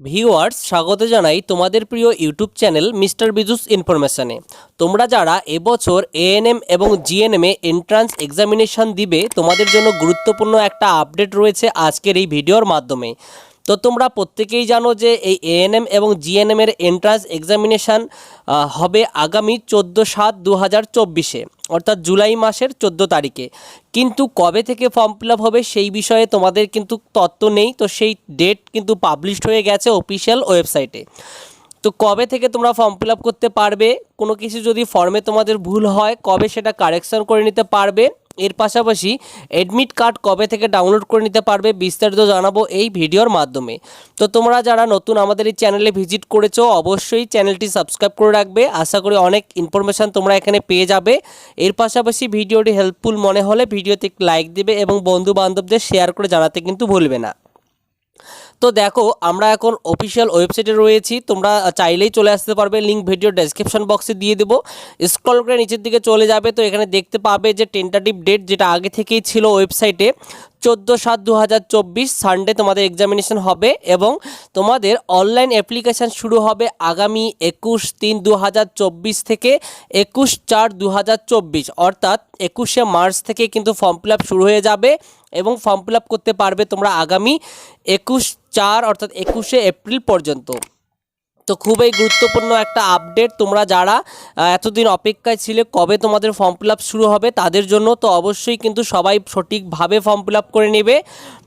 Viewers, স্বাগত জানাই তোমাদের প্রিয় ইউটিউব চ্যানেল মিস্টার বিজুস ইনফরমেশানে। তোমরা যারা এবছর এএনএম এবং জিএনএমে এন্ট্রান্স এক্সামিনেশান দিবে, তোমাদের জন্য গুরুত্বপূর্ণ একটা আপডেট রয়েছে আজকের এই ভিডিওর মাধ্যমে। তো তোমরা প্রত্যেকেই জানো যে এই এএনএম এবং জিএনএম এর এন্ট্রান্স এক্সামিনেশান হবে আগামী চোদ্দ সাত দু হাজার চব্বিশে, অর্থাৎ জুলাই মাসের চোদ্দ তারিখে। কিন্তু কবে থেকে ফর্ম ফিল হবে সেই বিষয়ে তোমাদের কিন্তু তত্ত্ব নেই, তো সেই ডেট কিন্তু পাবলিশড হয়ে গেছে অফিসিয়াল ওয়েবসাইটে তো কবে থেকে তোমরা ফর্ম ফিল করতে পারবে, কোনো কিছু যদি ফর্মে তোমাদের ভুল হয়, কবে সেটা কারেকশন করে নিতে পারবে এর পাশাপাশি অ্যাডমিট কার্ড কবে থেকে ডাউনলোড করে নিতে পারবে বিস্তারিত জানাব এই ভিডিওর মাধ্যমে। তো তোমরা যারা নতুন আমাদের এই চ্যানেলে ভিজিট করেছ, অবশ্যই চ্যানেলটি সাবস্ক্রাইব করে রাখবে। আশা করি অনেক ইনফরমেশান তোমরা এখানে পেয়ে যাবে। এর পাশাপাশি ভিডিওটি হেল্পফুল মনে হলে ভিডিওতে লাইক দেবে এবং বন্ধু বান্ধবদের শেয়ার করে জানাতে কিন্তু ভুলবে না। তো দেখো, আমরা এখন অফিসিয়াল ওয়েবসাইটে রয়েছি। তোমরা চাইলেই চলে আসতে পারবে লিঙ্ক ভিডিও ডেসক্রিপশন বক্সে দিয়ে দেবো। স্ক্রল করে নিচের দিকে চলে যাবে, তো এখানে দেখতে পাবে যে টেন্টাটিভ ডেট যেটা আগে থেকেই ছিল ওয়েবসাইটে চোদ্দ সাত দু হাজার চব্বিশ সানডে তোমাদের এক্সামিনেশন হবে এবং তোমাদের অনলাইন অ্যাপ্লিকেশান শুরু হবে আগামী একুশ তিন দু হাজার চব্বিশ থেকে একুশ চার দু হাজার চব্বিশ। অর্থাৎ একুশে মার্চ থেকে কিন্তু ফর্ম ফিল শুরু হয়ে যাবে এবং ফর্ম ফিল করতে পারবে তোমরা আগামী একুশ চার অর্থাৎ একুশে এপ্রিল পর্যন্ত। তো খুবই গুরুত্বপূর্ণ একটা আপডেট তোমরা যারা এতদিন অপেক্ষায় ছিলে, কবে তোমাদের ফর্ম ফিল শুরু হবে, তাদের জন্য তো অবশ্যই কিন্তু সবাই সঠিকভাবে ফর্ম ফিল করে নেবে।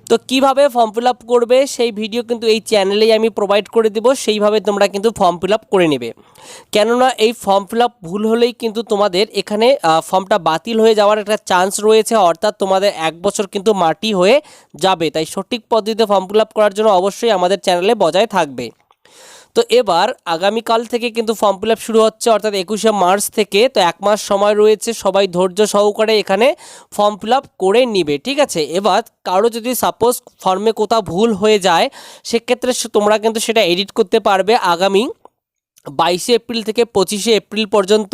তো কীভাবে ফর্ম ফিল করবে, সেই ভিডিও কিন্তু এই চ্যানেলেই আমি প্রোভাইড করে দেবো, সেইভাবে তোমরা কিন্তু ফর্ম ফিল করে নেবে। কেননা এই ফর্ম ফিল ভুল হলেই কিন্তু তোমাদের এখানে ফর্মটা বাতিল হয়ে যাওয়ার একটা চান্স রয়েছে, অর্থাৎ তোমাদের এক বছর কিন্তু মাটি হয়ে যাবে। তাই সঠিক পদ্ধতিতে ফর্ম ফিল করার জন্য অবশ্যই আমাদের চ্যানেলে বজায় থাকবে। তো এবার আগামীকাল থেকে কিন্তু ফর্ম ফিল শুরু হচ্ছে, অর্থাৎ একুশে মার্চ থেকে। তো এক মাস সময় রয়েছে, সবাই ধৈর্য সহকারে এখানে ফর্ম ফিল করে নিবে, ঠিক আছে? এবার কারও যদি সাপোজ ফর্মে কোথাও ভুল হয়ে যায়, সেক্ষেত্রে তোমরা কিন্তু সেটা এডিট করতে পারবে আগামী বাইশে এপ্রিল থেকে পঁচিশে এপ্রিল পর্যন্ত।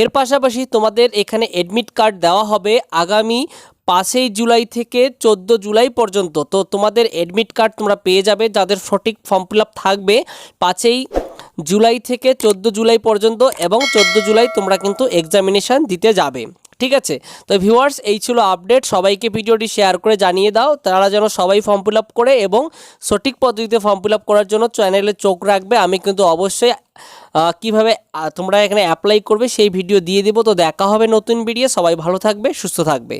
এর পাশাপাশি তোমাদের এখানে অ্যাডমিট কার্ড দেওয়া হবে আগামী পাঁচই জুলাই থেকে চোদ্দ জুলাই পর্যন্ত। তো তোমাদের অ্যাডমিট কার্ড তোমরা পেয়ে যাবে, যাদের সঠিক ফর্ম ফিল থাকবে পাঁচই জুলাই থেকে চোদ্দ জুলাই পর্যন্ত এবং চোদ্দ জুলাই তোমরা কিন্তু এক্সামিনেশান দিতে যাবে। ঠিক আছে? তো ভিউয়ার্স এই ছিল আপডেট সবাইকে ভিডিওটি শেয়ার করে জানিয়ে দাও। তারা যেন সবাই ফর্ম ফিল করে এবং সঠিক পদ্ধতিতে ফর্ম ফিল করার জন্য চ্যানেলে চোখ রাখবে। আমি কিন্তু অবশ্যই কীভাবে তোমরা এখানে অ্যাপ্লাই করবে সেই ভিডিও দিয়ে দেবো। তো দেখা হবে নতুন ভিডিও সবাই ভালো থাকবে, সুস্থ থাকবে।